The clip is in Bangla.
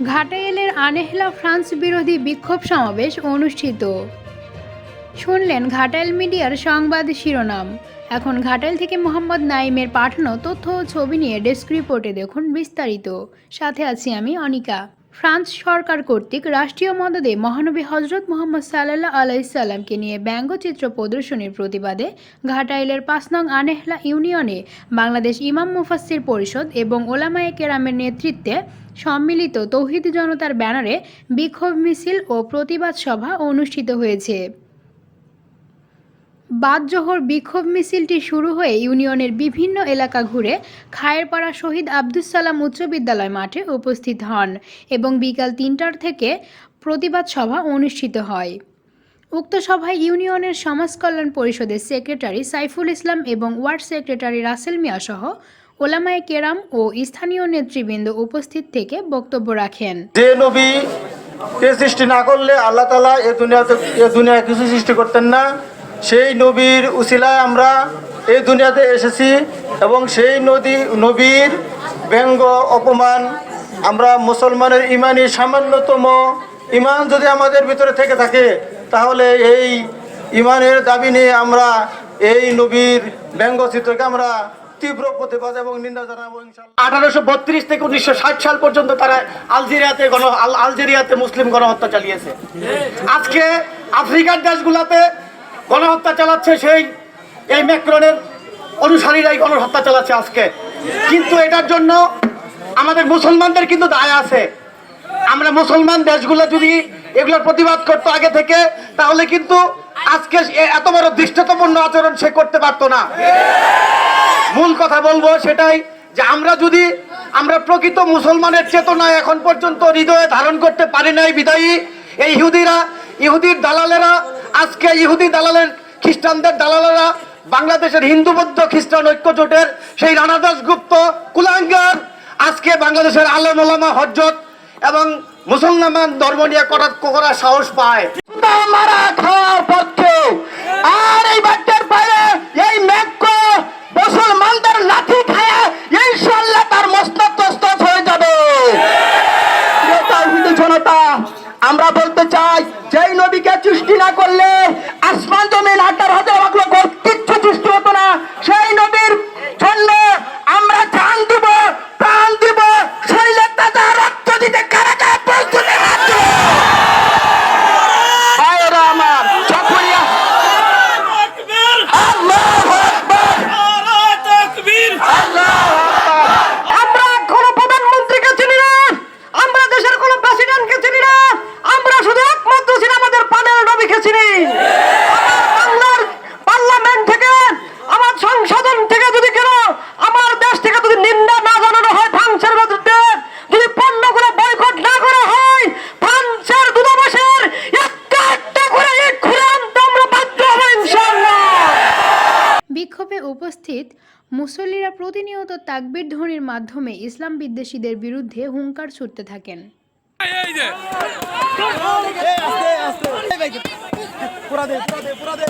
ঘাটাইলের আনেহলা ফ্রান্স বিরোধী বিক্ষোভ সমাবেশ অনুষ্ঠিত। শুনলেন ঘাটাইল মিডিয়ার সংবাদ শিরোনাম। এখন ঘাটাইল থেকে মোহাম্মদ নাইমের পাঠানো তথ্য ও ছবি নিয়ে ডেস্ক রিপোর্টে দেখুন বিস্তারিত। সাথে আছি আমি অনিকা। ফ্রান্স সরকার কর্তৃক রাষ্ট্রীয় মদদে মহানবী হজরত মোহাম্মদ সাল্লাহ আলাইসাল্লামকে নিয়ে ব্যঙ্গচিত্র প্রদর্শনীর প্রতিবাদে ঘাটাইলের পাঁচ নং আনেহলা ইউনিয়নে বাংলাদেশ ইমাম মুফাসির পরিষদ এবং ওলামায়ে কেরামের নেতৃত্বে সম্মিলিত তৌহিদ জনতার ব্যানারে বিক্ষোভ মিছিল ও প্রতিবাদ সভা অনুষ্ঠিত হয়েছে। বাদজোহর বিক্ষোভ মিছিলটি শুরু হয়ে ইউনিয়নের বিভিন্ন এলাকা ঘুরে খায়েরপাড়া শহীদ আব্দুস সালাম উচ্চ বিদ্যালয় মাঠে উপস্থিত হন এবং বিকাল তিনটার থেকে প্রতিবাদ সভা অনুষ্ঠিত হয়। উক্ত সভায় ইউনিয়নের সমাজ কল্যাণ পরিষদের সেক্রেটারি সাইফুল ইসলাম এবং ওয়ার্ড সেক্রেটারি রাসেল মিয়া সহ ওলামায়ে কেরাম ও স্থানীয় নেতৃবৃন্দ উপস্থিত থেকে বক্তব্য রাখেন। সৃষ্টি না করলে আল্লাহ তালা এ দুনিয়াতে এ দুনিয়ায় কিছু সৃষ্টি করতেন না। সেই নবীর উসিলায় আমরা এই দুনিয়াতে এসেছি এবং সেই নদী, নবীর ব্যঙ্গ অপমান আমরা মুসলমানের ইমানই সামান্যতম ইমান যদি আমাদের ভিতরে থেকে থাকে, তাহলে এই ইমানের দাবি নিয়ে আমরা এই নবীর ব্যঙ্গচিত্রকে আমরা তীব্র প্রতিবাদ এবং নিন্দা জানাব আঠারোশো বত্রিশ থেকে উনিশশো ষাট সাল পর্যন্ত তারা আলজেরিয়াতে গণ আল- আলজেরিয়াতে মুসলিম গণহত্যা চালিয়েছে। আজকে আফ্রিকার দেশগুলোতে গণহত্যা চালাচ্ছে সেই, এই ম্যাক্রনের অনুসারীরাই গণহত্যা চালাচ্ছে আজকে। কিন্তু এটার জন্য আমাদের মুসলমানদের কিন্তু দায় আছে। আমরা মুসলমান দেশগুলো যদি এগুলোর প্রতিবাদ করতো আগে থেকে, তাহলে কিন্তু আজকে এত বড় দৃষ্টতাপূর্ণ আচরণ সে করতে পারতো না। মূল কথা বলব সেটাই যে আমরা যদি আমরা প্রকৃত মুসলমানের চেতনা এখন পর্যন্ত হৃদয়ে ধারণ করতে পারি নাই বিদায়ী, এই ইহুদিরা ইহুদির দালালেরা, আজকে ইহুদি দালালের খ্রিস্টানদের দালালেরা, বাংলাদেশের হিন্দু বৌদ্ধ খ্রিস্টান ঐক্য জোটের সেই রানা দাসগুপ্ত কুলাঙ্গার, আজকে বাংলাদেশের আলম ওলামা হজরত এবং মুসলমান ধর্ম নিয়ে করার করার সাহস পায়। মারা খাওয়ার পক্ষে আর এই বাচ্চার পায়ে এই মেঘ মুসলমানদের লাঠি খায় ইনশাল্লাহ তার মস্তক হয়ে যাবে। জনতা, আমরা বলতে নবীকে সৃষ্টি না করলে উপস্থিত মুসল্লিরা প্রতিনিয়ত তাকবির ধ্বনির মাধ্যমে ইসলাম বিদ্বেষীদের বিরুদ্ধে হুঙ্কার ছুটতে থাকেন। পুরা দে পুরা দে পুরা দে।